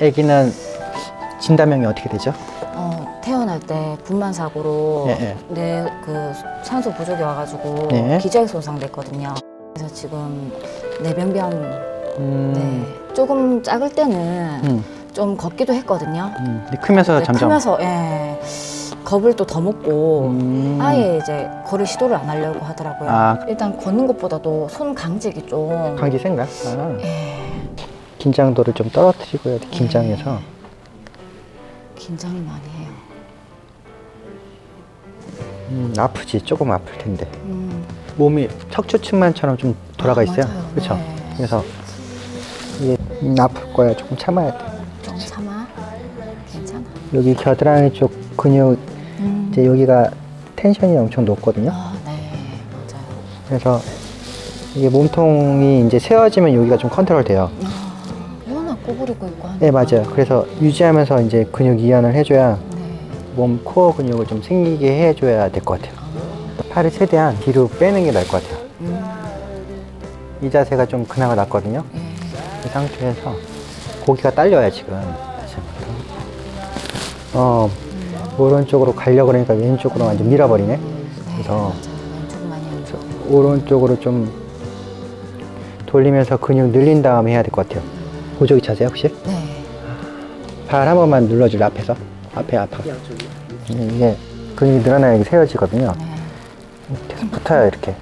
아기는 진단명이 어떻게 되죠? 어, 태어날 때 분만 사고로 예, 예. 내그 산소 부족이 와가지고 네. 기저에 손상됐거든요. 그래서 지금 내병변 음, 네. 조금 작을 때는 음, 좀 걷기도 했거든요. 음. 근데 크면서 근데 점점. 크면서 예, 겁을 또 더 먹고 음. 아예 이제 걸을 시도를 안 하려고 하더라고요. 아. 일단 걷는 것보다도 손 강직이 좀 강기 생각? 아. 예, 긴장도를 좀 떨어뜨리고요. 긴장해서. 긴장을 많이 해요. 음, 아프지. 조금 아플 텐데. 음, 몸이 척추 측만처럼 좀 돌아가 아, 있어요. 맞아요. 그렇죠. 네. 그래서 이게 음, 아플 거야. 조금 참아야 돼. 좀 참아. 괜찮아. 여기 겨드랑이 쪽 근육 음. 이제 여기가 텐션이 엄청 높거든요. 아, 네, 맞아요. 그래서 이게 몸통이 이제 세워지면 여기가 좀 컨트롤 돼요. 아, 워낙 꼬부리고 있고 하니까. 네, 맞아요. 그래서 유지하면서 이제 근육 이완을 해줘야 네. 몸 코어 근육을 좀 생기게 해줘야 될 것 같아요. 팔을 최대한 뒤로 빼는 게 나을 것 같아요. 음, 이 자세가 좀 그나마 낫거든요. 예. 이 상태에서 고기가 딸려야 지금. 다시 한번 더. 어, 오른쪽으로 가려고 그러니까 왼쪽으로 완전 밀어버리네. 그래서 맞아요. 왼쪽 많이 안 좋아요. 오른쪽으로 좀 돌리면서 근육 늘린 다음에 해야 될 것 같아요. 보조기 차세요 혹시? 네. 발 한 번만 눌러줄래 앞에서? 앞에 앞에. 이게 근육이 늘어나야 이게 세워지거든요. 네. 계속 붙어요 이렇게.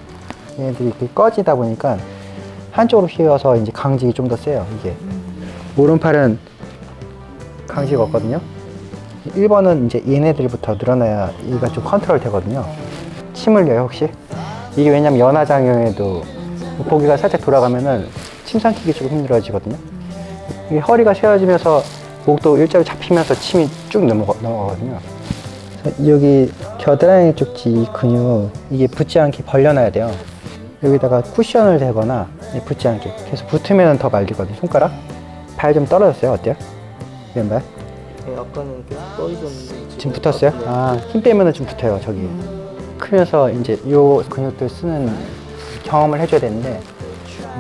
얘들이 이렇게 꺼지다 보니까 한쪽으로 휘어서 이제 강직이 좀 더 세요 이게. 오른팔은 강직 없거든요. 1번은 이제 얘네들부터 늘어나야 얘가 좀 컨트롤 되거든요. 침 흘려요 혹시? 이게 왜냐면 연화장형에도 고기가 살짝 돌아가면은 침 삼키기 좀 힘들어지거든요. 허리가 세워지면서 목도 일자로 잡히면서 침이 쭉 넘어가, 넘어가거든요. 여기 겨드랑이 쪽지 이 근육 이게 붙지 않게 벌려놔야 돼요. 여기다가 쿠션을 대거나 예, 붙지 않게 계속 붙으면 더 말리거든요. 손가락 발 좀 떨어졌어요. 어때요? 왼발? 네, 아까는 떠 있었는데 지금 붙었어요? 아, 힘 빼면은 좀 붙어요, 저기. 크면서 이제 요 근육들 쓰는 경험을 해줘야 되는데,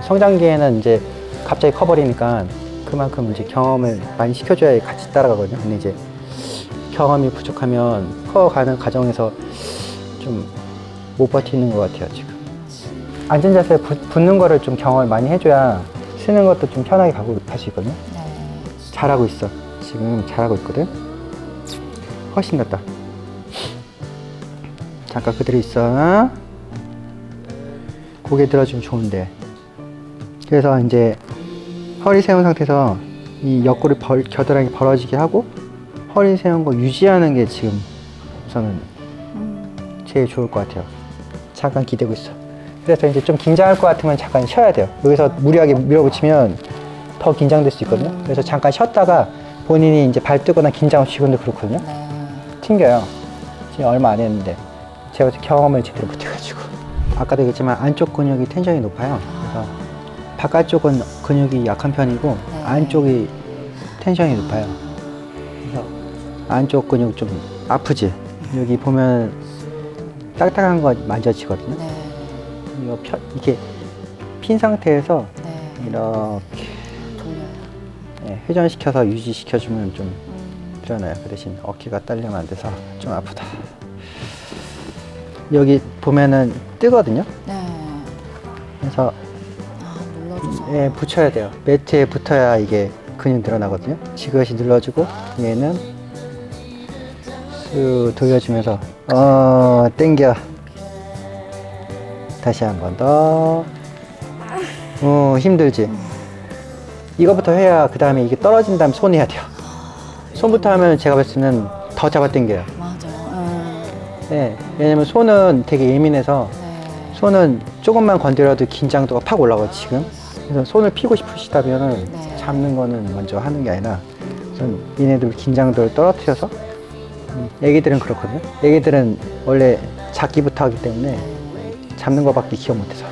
성장기에는 이제 갑자기 커버리니까 그만큼 이제 경험을 많이 시켜줘야 같이 따라가거든요. 근데 이제 경험이 부족하면 커가는 과정에서 좀 못 버티는 것 같아요, 지금. 앉은 자세에 붙- 붙는 거를 좀 경험을 많이 해줘야 쓰는 것도 좀 편하게 가고 갈수 있거든요. 네. 잘하고 있어. 지금 잘하고 있거든. 훨씬 낫다. 잠깐 그대로 있어. 고개 들어주면 좋은데. 그래서 이제 허리 세운 상태에서 이 옆구리 벌, 겨드랑이 벌어지게 하고 허리 세운 거 유지하는 게 지금 음, 제일 좋을 것 같아요. 잠깐 기대고 있어. 그래서 이제 좀 긴장할 것 같으면 잠깐 쉬어야 돼요. 여기서 무리하게 밀어붙이면 더 긴장될 수 있거든요. 그래서 잠깐 쉬었다가 본인이 이제 발 뜨거나 긴장 지금도 그렇거든요. 네. 튕겨요. 지금 얼마 안 했는데 제가 경험을 제대로 못해가지고 아까도 얘기했지만 안쪽 근육이 텐션이 높아요. 그래서 바깥쪽은 근육이 약한 편이고 네. 안쪽이 텐션이 높아요. 그래서 안쪽 근육 좀 아프지. 여기 보면 딱딱한 거 만져지거든요. 네. 이거 펴, 이게 핀 상태에서 네. 이렇게. 예, 회전시켜서 유지시켜주면 좀 음, 늘어나요. 그 대신 어깨가 딸리면 안 돼서 좀 아프다. 여기 보면은 뜨거든요. 네. 그래서 아, 눌러줘서. 예, 붙여야 돼요. 매트에 붙어야 이게 근육 늘어나거든요. 지그시 눌러주고 얘는 쓱 돌려주면서 어 땡겨. 다시 한 번 더. 어 힘들지. 이거부터 해야 그 다음에 이게 떨어진 다음에 손 해야 돼요. 손부터 하면 제가 봤을 때는 더 잡아 당겨요. 맞아요. 음, 네, 왜냐면 손은 되게 예민해서 네. 손은 조금만 건드려도 긴장도가 팍 올라가요 지금 그래서 손을 피고 싶으시다면 네. 잡는 거는 먼저 하는 게 아니라 우선 얘네들 긴장도를 떨어뜨려서 음, 애기들은 그렇거든요. 애기들은 원래 잡기부터 하기 때문에 잡는 거밖에 기억 못해서.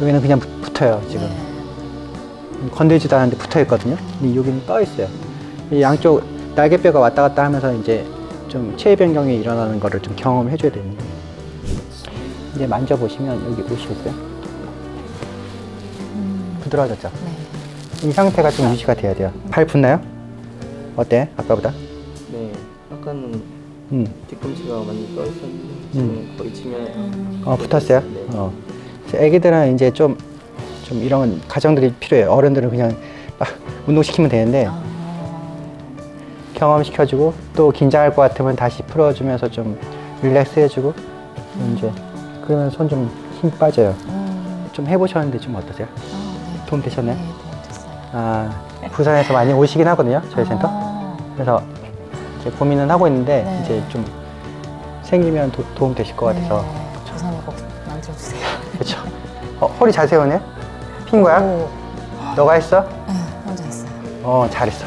여기는 그냥 붙- 붙어요 지금. 건들지도 않았는데 붙어 있거든요. 근데 여기는 떠 있어요. 이 양쪽 날개뼈가 왔다 갔다 하면서 이제 좀 체위 변경이 일어나는 거를 좀 경험해 줘야 되는데 이제 만져보시면 여기 보시겠어요? 음, 부드러워졌죠? 네. 이 상태가 좀 유지가 돼야 돼요. 팔 붓나요? 어때? 아까보다? 네, 아까는 음. 뒤꿈치가 많이 떠 있었는데 지금 거의 지면 어, 붙었어요? 네. 어. 그래서 애기들은 이제 좀, 좀 이런 가정들이 필요해요. 어른들은 그냥 막 운동시키면 되는데, 아, 경험시켜주고, 또 긴장할 것 같으면 다시 풀어주면서 좀 릴렉스 해주고, 이제, 그러면 손 좀 힘 빠져요. 음, 좀 해보셨는데 좀 어떠세요? 아, 네. 도움 되셨나요? 네, 됐어요. 아, 부산에서 많이 오시긴 하거든요, 저희 센터. 아, 그래서 이제 고민은 하고 있는데, 네. 이제 좀 생기면 도, 도움 되실 것 같아서. 네, 조선을 꼭 만들어주세요. 그렇죠. 어, 허리 잘 세우네? 핀 거야? 오, 너가 했어? 네, 혼자 했어요. 어, 잘했어.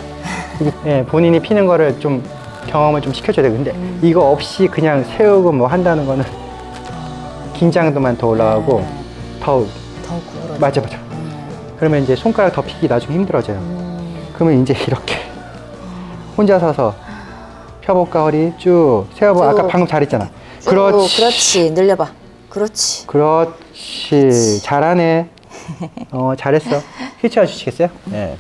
이게, 예, 본인이 피는 거를 좀 경험을 좀 시켜줘야 돼. 근데 음. 이거 없이 그냥 세우고 뭐 한다는 거는 긴장도만 더 올라가고 네, 더더 구부러져. 맞아, 맞아. 네. 그러면 이제 손가락 더 피기 나중에 힘들어져요. 음, 그러면 이제 이렇게 혼자 서서 펴볼까 허리 쭉 세워봐. 쭉. 아까 방금 잘했잖아. 쭉, 그렇지. 그렇지. 늘려봐. 그렇지. 그렇지. 잘하네. 어, 잘했어. 휠체어 주시겠어요? 네.